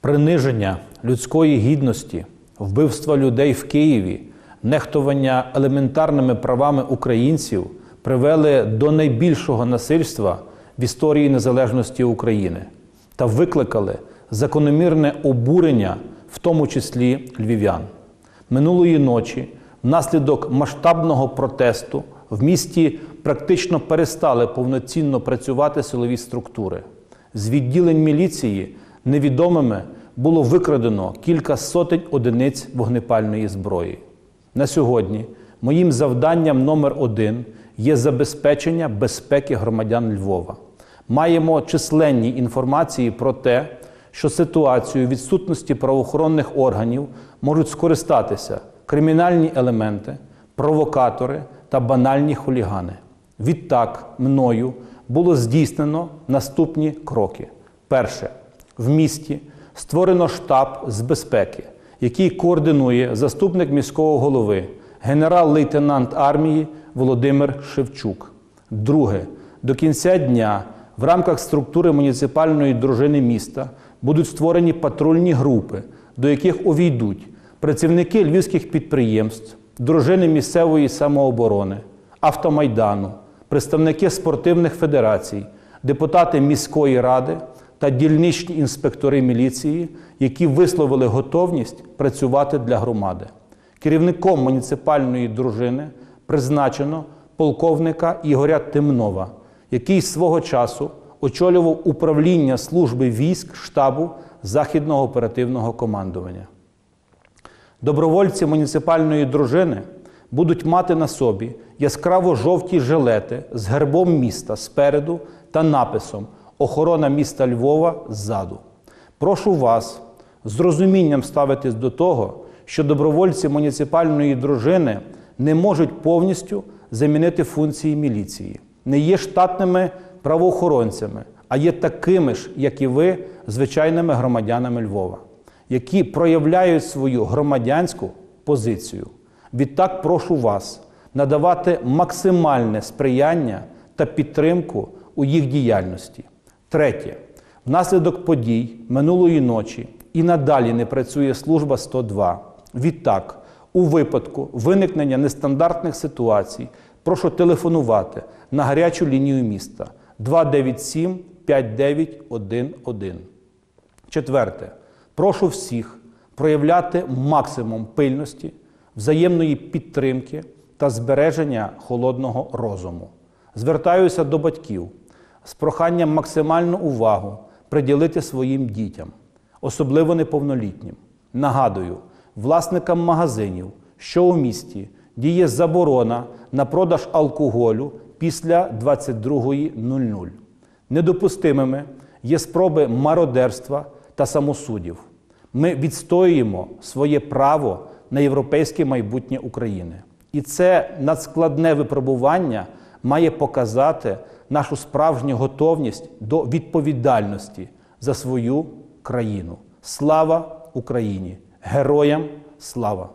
Приниження людської гідності, вбивства людей в Києві, нехтування елементарними правами українців привели до найбільшого насильства в історії незалежності України та викликали закономірне обурення, в тому числі львів'ян. Минулої ночі, внаслідок масштабного протесту, в місті практично перестали повноцінно працювати силові структури. З відділень міліції невідомими було викрадено кілька сотень одиниць вогнепальної зброї. На сьогодні моїм завданням номер один є забезпечення безпеки громадян Львова. Маємо численні інформації про те, що ситуацію відсутності правоохоронних органів можуть скористатися кримінальні елементи, провокатори та банальні хулігани. Відтак, мною було здійснено наступні кроки. Перше, в місті створено штаб з безпеки, який координує заступник міського голови, генерал-лейтенант армії Володимир Шевчук. Друге, до кінця дня в рамках структури муніципальної дружини міста будуть створені патрульні групи, до яких увійдуть працівники львівських підприємств, дружини місцевої самооборони, автомайдану, представники спортивних федерацій, депутати міської ради та дільничні інспектори міліції, які висловили готовність працювати для громади. Керівником муніципальної дружини призначено полковника Ігоря Темнова, який свого часу очолював управління служби військ штабу Західного оперативного командування. Добровольці муніципальної дружини будуть мати на собі яскраво жовті жилети з гербом міста спереду та написом Охорона міста Львова ззаду. Прошу вас з розумінням ставитись до того, що добровольці муніципальної дружини не можуть повністю замінити функції міліції, не є штатними правоохоронцями, а є такими ж, як і ви, звичайними громадянами Львова, які проявляють свою громадянську позицію. Відтак прошу вас надавати максимальне сприяння та підтримку у їх діяльності. Третє, внаслідок подій минулої ночі і надалі не працює служба 102. Відтак, у випадку виникнення нестандартних ситуацій, прошу телефонувати на гарячу лінію міста 297 5911. Четверте, прошу всіх проявляти максимум пильності, взаємної підтримки та збереження холодного розуму. Звертаюся до батьків з проханням максимальну увагу приділити своїм дітям, особливо неповнолітнім. Нагадую, власникам магазинів, що у місті діє заборона на продаж алкоголю після 22.00. Недопустимими є спроби мародерства та самосудів. Ми відстоюємо своє право на європейське майбутнє України. І це надскладне випробування має показати нашу справжню готовність до відповідальності за свою країну. Слава Україні! Героям слава!